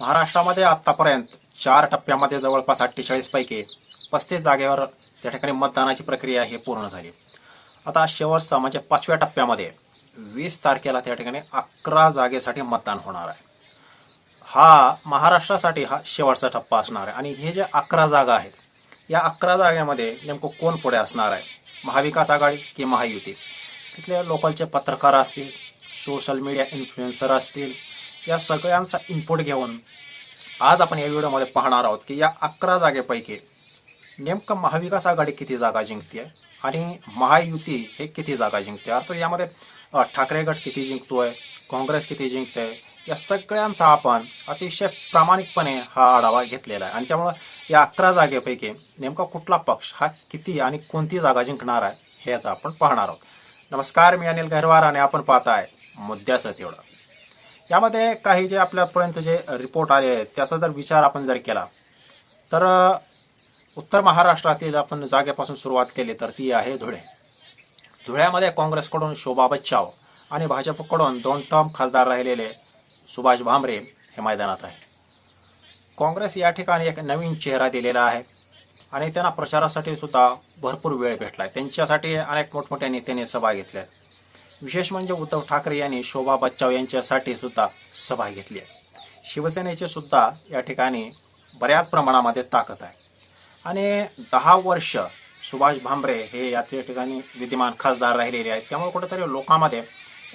महाराष्ट्रामध्ये आतापर्यंत चार टप्प्यामध्ये जवळपास अठ्ठेचाळीस पैकी पस्तीस जागेवर त्या ठिकाणी मतदानाची प्रक्रिया ही पूर्ण झाली. आता शेवटचा म्हणजे पाचव्या टप्प्यामध्ये वीस तारखेला त्या ठिकाणी अकरा जागेसाठी मतदान होणार आहे. हा महाराष्ट्रासाठी हा शेवटचा टप्पा असणार आहे. आणि हे जे अकरा जागा आहेत या अकरा जागेमध्ये नेमकं कोण पुढे असणार आहे? महाविकास आघाडी की महायुती? तिथले लोकलचे पत्रकार असतील सोशल मीडिया इन्फ्लुएन्सर असतील या सगळ्यांचा इनपुट घेऊन आज आपण या व्हिडिओमध्ये पाहणार आहोत की या अकरा जागेपैकी नेमकं महाविकास आघाडी किती जागा जिंकते आणि महायुती हे किती जागा जिंकते? अर्थात यामध्ये ठाकरे गट किती जिंकतोय? काँग्रेस किती जिंकते या सगळ्यांचा आपण अतिशय प्रामाणिकपणे हा आढावा घेतलेला आहे. आणि त्यामुळं या अकरा जागेपैकी नेमका कुठला पक्ष हा किती आणि कोणती जागा जिंकणार आहे हे याचा आपण पाहणार आहोत. नमस्कार मी अनिल गहरवार आणि आपण पाहताय मुद्द्याचं तेवढं. यामध्ये काही जे आपल्यापर्यंत जे रिपोर्ट आले आहेत त्याचा जर विचार आपण जर केला तर उत्तर महाराष्ट्रातील आपण जागेपासून सुरुवात केली तर ती आहे धुळे. धुळ्यामध्ये काँग्रेसकडून शोभा बच्चाव आणि भाजपकडून दोन टर्म खासदार राहिलेले सुभाष भामरे हे मैदानात आहे. काँग्रेस या ठिकाणी एक नवीन चेहरा दिलेला आहे आणि त्यांना प्रचारासाठी सुद्धा भरपूर वेळ भेटला आहे त्यांच्यासाठी अनेक मोठमोठ्या नेत्यांनी सभा घेतल्या विशेष म्हणजे उद्धव ठाकरे यांनी शोभा बच्चाव यांच्यासाठी सुद्धा सभा घेतली आहे. शिवसेनेचे सुद्धा या ठिकाणी बऱ्याच प्रमाणामध्ये ताकद आहे. आणि दहा वर्ष सुभाष भांबरे हे या ठिकाणी विद्यमान खासदार राहिलेले आहेत. त्यामुळे कुठेतरी लोकांमध्ये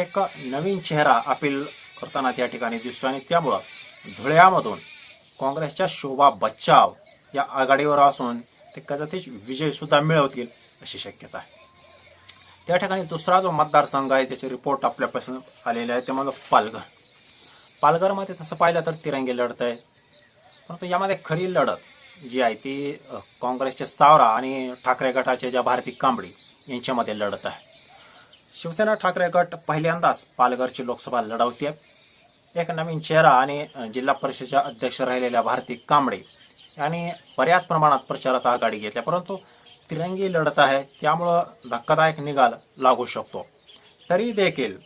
एक नवीन चेहरा अपील करताना त्या ठिकाणी दिसतो आणि त्यामुळं धुळ्यामधून काँग्रेसच्या शोभा बच्चाव या आघाडीवर असून ते कदाचित विजयसुद्धा मिळवतील अशी शक्यता आहे. त्या ठिकाणी दुसरा जो मतदारसंघ आहे त्याचे रिपोर्ट आपल्यापासून आलेले आहे ते म्हणजे पालघर. पालघरमध्ये तसं पाहिलं तर तिरंगी लढत आहे. परंतु यामध्ये खरी लढत जी आहे ती काँग्रेसचे सावरा आणि ठाकरे गटाचे ज्या भारती कांबडी यांच्यामध्ये लढत आहे. शिवसेना ठाकरे गट पहिल्यांदाच पालघरची लोकसभा लढवते एक नवीन चेहरा आणि जिल्हा परिषदेच्या अध्यक्ष राहिलेल्या भारती कांबडे यांनी बऱ्याच प्रमाणात प्रचारात आघाडी घेतल्या. परंतु तिरंगी लढत आहे त्यामुळं धक्कादायक निकाल लागू शकतो. तरी देखील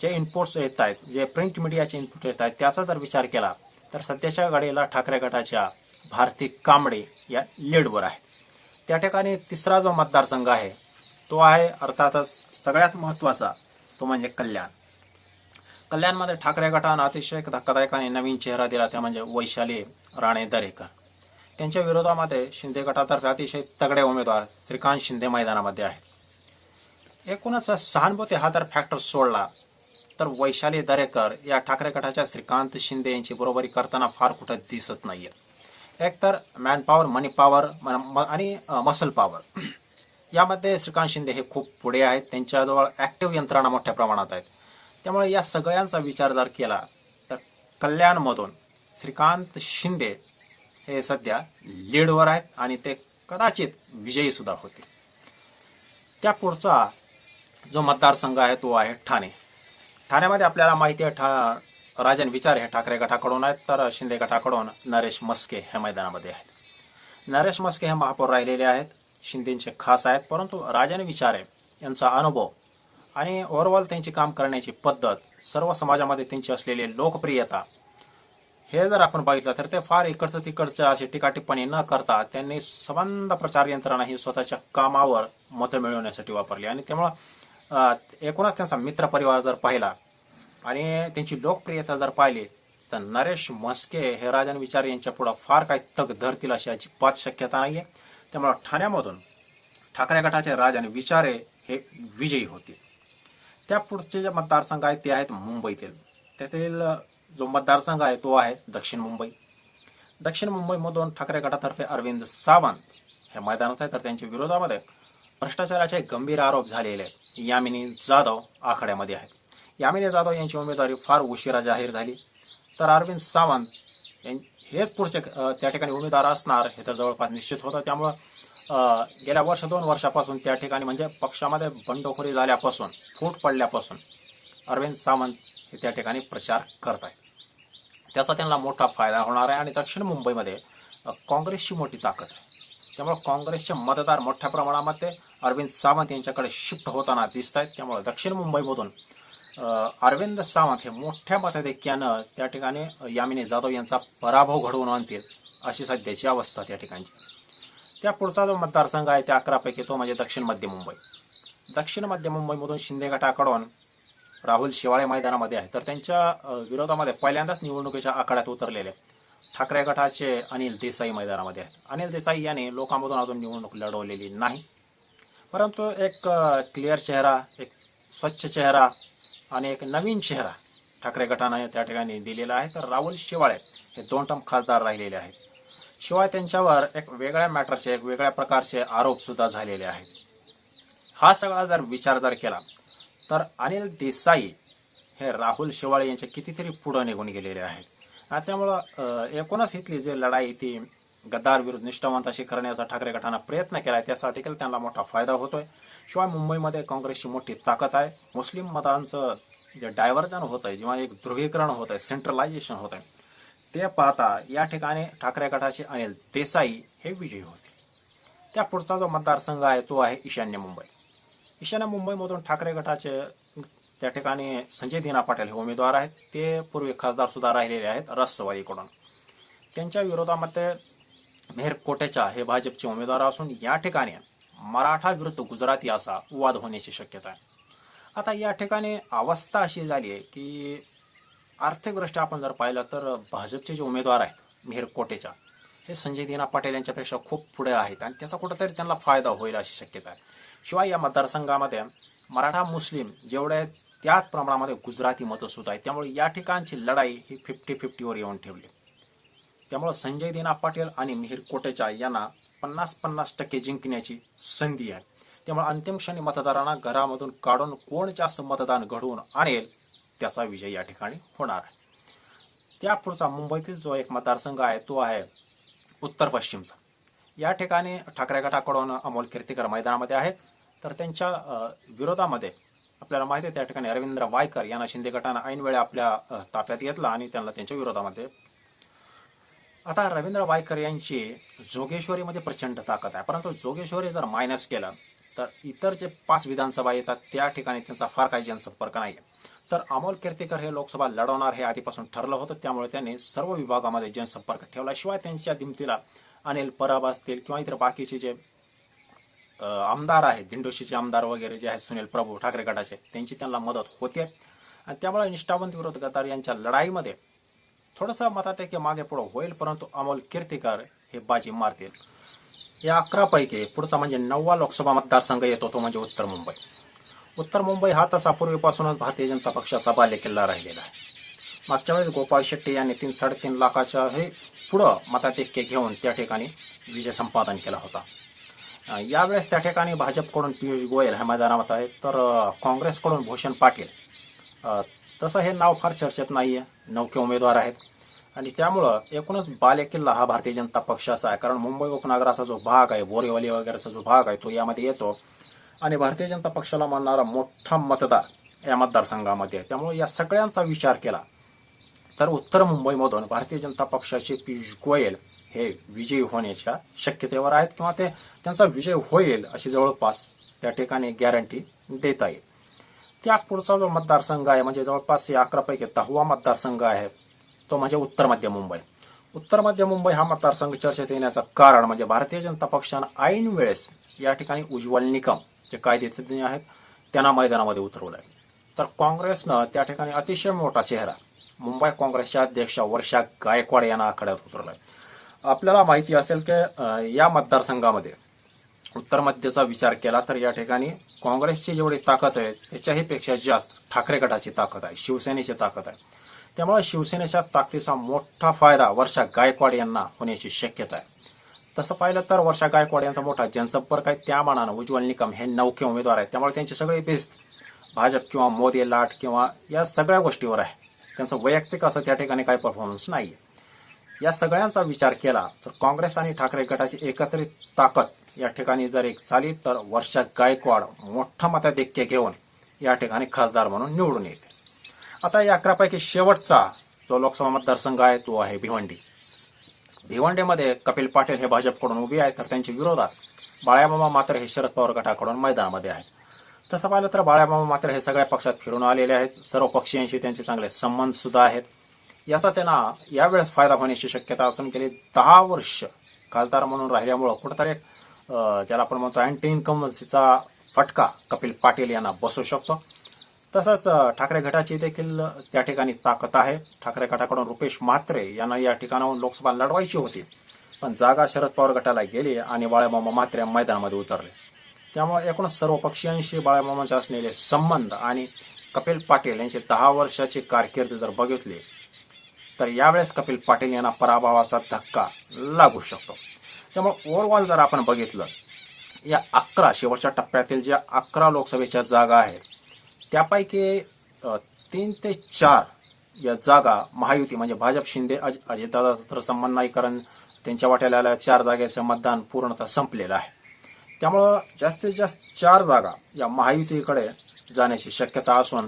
जे इनपुट्स येत आहेत जे प्रिंट मीडियाचे इनपुट येत आहेत त्याचा जर विचार केला तर सध्याच्या घडीला ठाकरे गटाच्या भारती कांबडे या लीडवर आहे त्या ठिकाणी तिसरा जो मतदारसंघ आहे तो आहे अर्थातच सगळ्यात महत्त्वाचा तो म्हणजे कल्याण. कल्याणमध्ये ठाकरे गटानं अतिशय धक्कादायक आणि नवीन चेहरा दिला त्या म्हणजे वैशाली राणे दरेकर त्यांच्या विरोधामध्ये शिंदे गटातर्फे अतिशय तगडे उमेदवार श्रीकांत शिंदे मैदानामध्ये आहेत. एकूणच सहानुभूती हा जर फॅक्टर सोडला तर वैशाली दरेकर या ठाकरे गटाच्या श्रीकांत शिंदे यांची बरोबरी करताना फार कुठं दिसत नाहीये. एकतर मॅन पॉवर मनी पॉवर आणि मसल पॉवर यामध्ये श्रीकांत शिंदे हे खूप पुढे आहेत. त्यांच्याजवळ ॲक्टिव्ह यंत्रणा मोठ्या प्रमाणात आहेत. त्यामुळे या सगळ्यांचा विचार जर केला तर कल्याणमधून श्रीकांत शिंदे हे सध्या लीडवर आहेत आणि ते कदाचित विजयी सुद्धा होते त्या पुढचा जो मतदारसंघ आहे तो आहे ठाणे. ठाण्यामध्ये आपल्याला माहिती आहे ठा राजन विचार हे ठाकरे गटाकडून आहेत तर शिंदे गटाकडून नरेश मस्के हे मैदानामध्ये आहेत. नरेश मस्के हे महापौर राहिलेले आहेत शिंदेचे खास आहेत परंतु राजन विचारे यांचा अनुभव आणि ओव्हरऑल त्यांची काम करण्याची पद्धत सर्व समाजामध्ये त्यांची असलेली लोकप्रियता हे जर आपण बघितलं तर ते फार इकडचं तिकडचं अशी टीका न करता त्यांनी संबंध प्रचार यंत्रणा ही स्वतःच्या कामावर मतं मिळवण्यासाठी वापरली. आणि त्यामुळं एकूणच त्यांचा मित्रपरिवार जर पाहिला आणि त्यांची लोकप्रियता जर पाहिली तर नरेश म्हस्के हे राजन विचार यांच्या पुढं फार काही तग धरतील अशी अजिबात शक्यता नाहीये. त्यामुळं ठाण्यामधून ठाकरे गटाचे राजन विचारे हे विजयी होतील. त्या पुढचे जे मतदारसंघ आहेत ते आहेत मुंबईतील. त्यातील जो मतदारसंघ आहे तो आहे दक्षिण मुंबई. दक्षिण मुंबईमधून ठाकरे गटातर्फे अरविंद सावंत हे मैदानात आहे तर त्यांच्या विरोधामध्ये भ्रष्टाचाराचे गंभीर आरोप झालेले आहेत. यामिनी जाधव आखाड्यामध्ये आहेत. यामिनी जाधव यांची उमेदवारी फार उशिरा जाहीर झाली. तर अरविंद सावंत यां- हेच पुढचे त्या ठिकाणी उमेदवार असणार हे तर जवळपास निश्चित होतं. त्यामुळं गेल्या वर्ष दोन वर्षापासून त्या ठिकाणी म्हणजे पक्षामध्ये बंडखोरी झाल्यापासून फूट पडल्यापासून अरविंद सावंत हे त्या ठिकाणी प्रचार करत आहेत त्याचा त्यांना मोठा फायदा होणार आहे आणि दक्षिण मुंबईमध्ये काँग्रेसची मोठी ताकद आहे. त्यामुळे काँग्रेसचे मतदार मोठ्या प्रमाणामध्ये अरविंद सावंत यांच्याकडे शिफ्ट होताना दिसत आहेत त्यामुळे दक्षिण मुंबईमधून अरविंद सावंत हे मोठ्या मताधिक्यानं त्या ठिकाणी यामिनी जाधव यांचा पराभव घडवून आणतील अशी सध्याची अवस्था त्या ठिकाणची. त्या पुढचा जो मतदारसंघ आहे त्या अकरापैकी तो म्हणजे दक्षिण मध्य मुंबई. दक्षिण मध्य मुंबईमधून शिंदे गटाकडून राहुल शिवाळे मैदानामध्ये आहे. तर त्यांच्या विरोधामध्ये पहिल्यांदाच निवडणुकीच्या आखाड्यात उतरलेले ठाकरे गटाचे अनिल देसाई मैदानामध्ये आहेत. अनिल देसाई यांनी लोकांमधून अजून निवडणूक लढवलेली नाही. परंतु एक क्लिअर चेहरा एक स्वच्छ चेहरा आणि एक नवीन चेहरा ठाकरे गटाने त्या ठिकाणी दिलेला आहे. तर राहुल शिवाळे हे दोन टर्म खासदार राहिलेले आहेत. शिवाय त्यांच्यावर एक वेगळ्या मॅटरचे एक वेगळ्या प्रकारचे आरोपसुद्धा झालेले आहेत. हा सगळा जर विचार जर केला तर अनिल देसाई हे राहुल शेवाळे यांच्या कितीतरी पुढं निघून गेलेले आहेत. आणि त्यामुळं एकूणच इथली जी लढाई ती गद्दार विरुद्ध निष्ठावंत अशी करण्याचा ठाकरे गटानं प्रयत्न केला आहे त्यासाठी देखील त्यांना मोठा फायदा होतोय. शिवाय मुंबईमध्ये काँग्रेसची मोठी ताकद आहे. मुस्लिम मतांचं जे डायव्हर्जन होत आहे जेव्हा एक ध्रुवीकरण होत आहे सेंट्रलायझेशन होत आहे ते पाहता या ठिकाणी ठाकरे गटाचे अनिल देसाई हे विजयी होते. त्या पुढचा जो मतदारसंघ आहे तो आहे ईशान्य मुंबई. ईशान्य मुंबईमधून ठाकरे गटाचे त्या ठिकाणी संजय दिना पाटील हे उमेदवार आहेत. ते पूर्वी खासदार सुद्धा राहिलेले आहेत राष्ट्रवादीकडून त्यांच्या विरोधामध्ये मेहर कोटेचा हे भाजपचे उमेदवार असून या ठिकाणी मराठा विरुद्ध गुजराती असा वाद होण्याची शक्यता आहे. आता या ठिकाणी अवस्था अशी झाली आहे की आर्थिकदृष्ट्या आपण जर पाहिलं तर भाजपचे जे उमेदवार आहेत मेहर कोटेचा हे संजय दिना पाटील यांच्यापेक्षा खूप पुढे आहेत आणि त्याचा कुठंतरी त्यांना फायदा होईल अशी शक्यता आहे. शिवाय या मतदारसंघामध्ये मराठा मुस्लिम जेवढे आहेत त्याच प्रमाणामध्ये गुजराती मतं सुद्धा आहेत. त्यामुळे या ठिकाणची लढाई ही फिफ्टी फिफ्टीवर येऊन ठेवली. त्यामुळं संजय दिना पाटील आणि मिहिर कोटेचा यांना पन्नास पन्नास टक्के जिंकण्याची संधी आहे. त्यामुळे अंतिम क्षणी मतदारांना घरामधून काढून कोण जास्त मतदान घडवून आणेल त्याचा विजय या ठिकाणी होणार आहे. त्या पुढचा मुंबईतील जो एक मतदारसंघ आहे तो आहे उत्तर पश्चिमचा. या ठिकाणी ठाकरे गटाकडून अमोल कीर्तीकर मैदानामध्ये आहेत. तर त्यांच्या विरोधामध्ये आपल्याला माहिती आहे त्या ठिकाणी रवींद्र वायकर यांना शिंदे गटानं ऐनवेळा आपल्या ताफ्यात घेतला आणि त्यांना त्यांच्या विरोधामध्ये. आता रवींद्र वायकर यांची जोगेश्वरीमध्ये प्रचंड ताकद आहे. परंतु जोगेश्वरी जर मायनस केलं तर इतर जे पाच विधानसभा येतात त्या ठिकाणी त्यांचा फार काही जनसंपर्क नाही तर अमोल कीर्तीकर हे लोकसभा लढवणार हे आधीपासून ठरलं होतं त्यामुळे त्यांनी सर्व विभागामध्ये जनसंपर्क ठेवला. शिवाय त्यांच्या दिमतीला अनिल परब असतील किंवा इतर बाकीचे जे आमदार आहेत दिंडोशीचे आमदार वगैरे जे आहेत सुनील प्रभू ठाकरे गटाचे त्यांची त्यांना मदत होते आणि त्यामुळे निष्ठावंत विरोध गटार यांच्या लढाईमध्ये थोडंसं मतात मागे पुढं होईल परंतु अमोल कीर्तीकर हे बाजी मारतील. या अकरापैकी पुढचा म्हणजे नववा लोकसभा मतदारसंघ येतो तो म्हणजे उत्तर मुंबई. उत्तर मुंबई हा तसा पूर्वीपासूनच भारतीय जनता पक्षाचा बालेकिल्ला राहिलेला आहे. मागच्या वेळेस गोपाळ शेट्टी यांनी तीन साडेतीन लाखाच्या हे पुढं मताधिक्य घेऊन त्या ठिकाणी विजय संपादन केला होता. यावेळेस त्या ठिकाणी भाजपकडून पियुष गोयल ह्या मैदानात आहेत. तर काँग्रेसकडून भूषण पाटील. तसं हे नाव फार चर्चेत नाही आहे नौके उमेदवार आहेत. आणि त्यामुळं एकूणच बालेकिल्ला हा भारतीय जनता पक्षाचा आहे. कारण मुंबई उपनगराचा जो भाग आहे बोरीवली वगैरेचा जो भाग आहे तो यामध्ये येतो. आणि भारतीय जनता पक्षाला मानणारा मोठा मतदार या मतदारसंघामध्ये त्यामुळे या सगळ्यांचा विचार केला तर उत्तर मुंबईमधून भारतीय जनता पक्षाचे पियुष गोयल हे विजयी होण्याच्या शक्यतेवर आहेत किंवा ते त्यांचा विजय होईल अशी जवळपास त्या ठिकाणी गॅरंटी देता येईल. त्या पुढचा जो मतदारसंघ आहे म्हणजे जवळपास या अकरापैकी दहावा मतदारसंघ आहे तो म्हणजे उत्तर मध्य मुंबई. उत्तर मध्य मुंबई हा मतदारसंघ चर्चेत येण्याचं कारण म्हणजे भारतीय जनता पक्षानं ऐन वेळेस या ठिकाणी उज्ज्वल निकम जे कायदेतज्ञ आहेत त्यांना मैदानामध्ये उतरवलं आहे तर काँग्रेसनं त्या ठिकाणी अतिशय मोठा चेहरा मुंबई काँग्रेसच्या अध्यक्षा वर्षा गायकवाड यांना आखाड्यात उतरवला आहे आपल्याला माहिती असेल की या मतदारसंघामध्ये उत्तर मध्यचा विचार केला तर या ठिकाणी काँग्रेसची जेवढी ताकद आहे त्याच्याही पेक्षा जास्त ठाकरे गटाची ताकद आहे शिवसेनेची ताकद आहे. त्यामुळे शिवसेनेच्या ताकदीचा मोठा फायदा वर्षा गायकवाड यांना होण्याची शक्यता आहे. तसं पाहिलं तर वर्षा गायकवाड यांचा मोठा जनसंपर्क आहे. त्या मानानं उज्ज्वल निकम हे नौके उमेदवार आहेत. त्यामुळे त्यांचे सगळे बेस भाजप किंवा मोदी लाट किंवा या सगळ्या गोष्टीवर आहे. त्यांचं वैयक्तिक असं त्या ठिकाणी काही परफॉर्मन्स नाही आहे या सगळ्यांचा विचार केला तर काँग्रेस आणि ठाकरे गटाची एकत्रित ताकद या ठिकाणी जर एक झाली तर वर्षा गायकवाड मोठा मताधिक्य घेऊन या ठिकाणी खासदार म्हणून निवडून येते आता या अकरापैकी शेवटचा जो लोकसभा मतदारसंघ आहे तो आहे भिवंडी. भिवंडीमध्ये कपिल पाटील हे भाजपकडून उभे आहेत तर त्यांच्या विरोधात बाळ्याबाबा मात्र हे शरद पवार गटाकडून मैदानामध्ये आहेत. तसं पाहिलं तर बाळ्याबाबा मात्र हे सगळ्या पक्षात फिरून आलेले आहेत. सर्व पक्षीयांशी त्यांचे चांगले संबंध सुद्धा आहेत. याचा त्यांना यावेळेस फायदा होण्याची शक्यता असून गेली दहा वर्ष खासदार म्हणून राहिल्यामुळं कुठंतरी ज्याला आपण म्हणतो अँटी इन्कमन्सीचा फटका कपिल पाटील यांना बसू शकतो. तसंच ठाकरे गटाची देखील त्या ठिकाणी ताकद आहे. ठाकरे गटाकडून रुपेश म्हात्रे यांना या ठिकाणाहून लोकसभा लढवायची होती. पण जागा शरद पवार गटाला गेली आणि बाळामामा म्हात्रे मैदानामध्ये उतरले. त्यामुळे एकूण सर्व पक्षीयांशी बाळामामाचे असलेले संबंध आणि कपिल पाटील यांची दहा वर्षाची कारकीर्द जर बघितली तर यावेळेस कपिल पाटील यांना पराभवाचा धक्का लागू शकतो. त्यामुळे ओव्हरऑल जर आपण बघितलं या अकरा शेवटच्या टप्प्यातील ज्या अकरा लोकसभेच्या जागा आहेत त्यापैकी तीन ते चार या जागा महायुती म्हणजे भाजप शिंदे अज अजितदादा तर संबंध नाही कारण त्यांच्या वाट्याला चार जागेचं मतदान पूर्णतः संपलेलं आहे. त्यामुळं जास्तीत जास्त चार जागा या महायुतीकडे जाण्याची शक्यता असून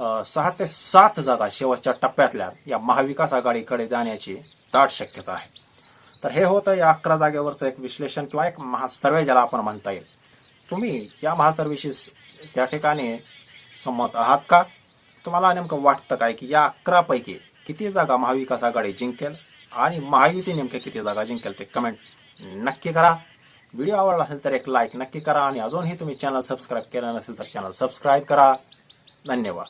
सहा ते सात जागा शेवटच्या टप्प्यातल्या या महाविकास आघाडीकडे जाण्याची दाट शक्यता आहे. तर हे होतं या अकरा जागेवरचं एक विश्लेषण किंवा एक महासर्वे ज्याला आपण म्हणता येईल. तुम्ही या महासर्वेशी त्या ठिकाणी संमत आहात का? तुम्हाला नेमकं वाटतं काय की या अकरापैकी किती जागा महाविकास आघाडी जिंकेल आणि महायुती नेमक्या किती जागा जिंकेल ते कमेंट नक्की करा. व्हिडिओ आवडला असेल तर एक लाईक नक्की करा आणि अजूनही तुम्ही चॅनल सबस्क्राईब केलं नसेल तर चॅनल सबस्क्राईब करा. धन्यवाद.